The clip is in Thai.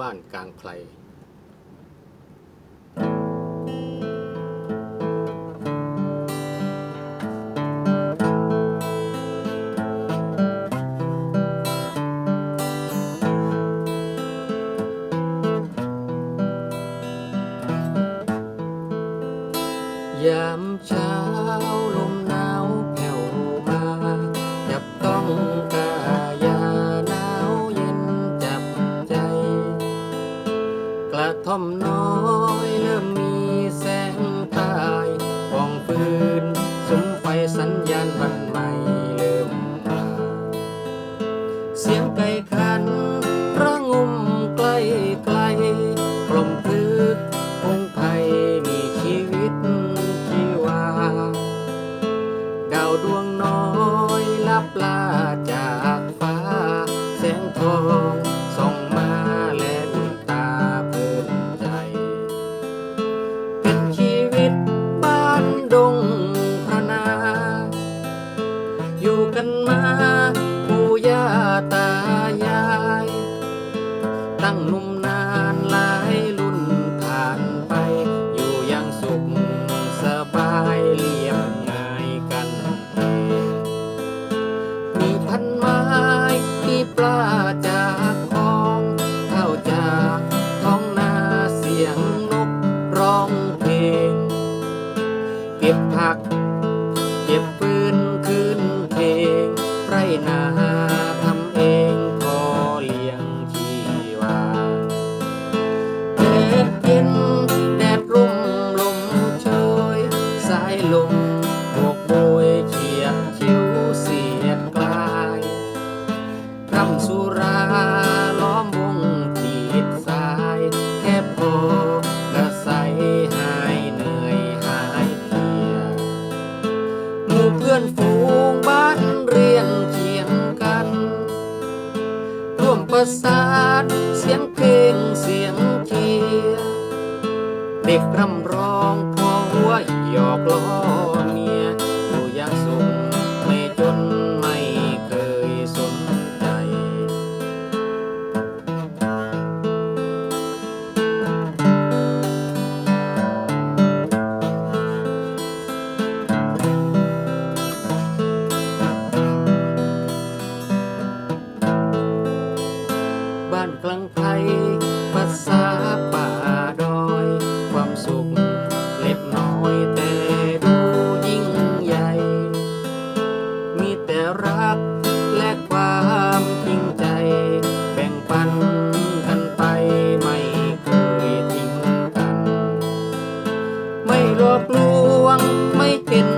บ้านกลางไคลยามเช้าลม ท่อมน้อยเริ่มมีแสงตายฟองฟืนสุมไฟสัญญาณบันใหม่เริ่มมาเสียงไก่ขันระงมใกล้ไกลกลมพลึกพงไผ่มีชีวิตชีวา ดาวดวงน้อยลับลาจาก เก็บผัก ประสานเสียงเพลงเสียงเชียร์เด็กรำร้องพอหัวหยอกล้อ กลางไพรภาษาป่าดอย ความสุขเล็กน้อยแต่ดูยิ่งใหญ่ มีแต่รักและความจริงใจ แบ่งปันกันไปไม่เคยทิ้งกัน ไม่หลอกลวงไม่เห็น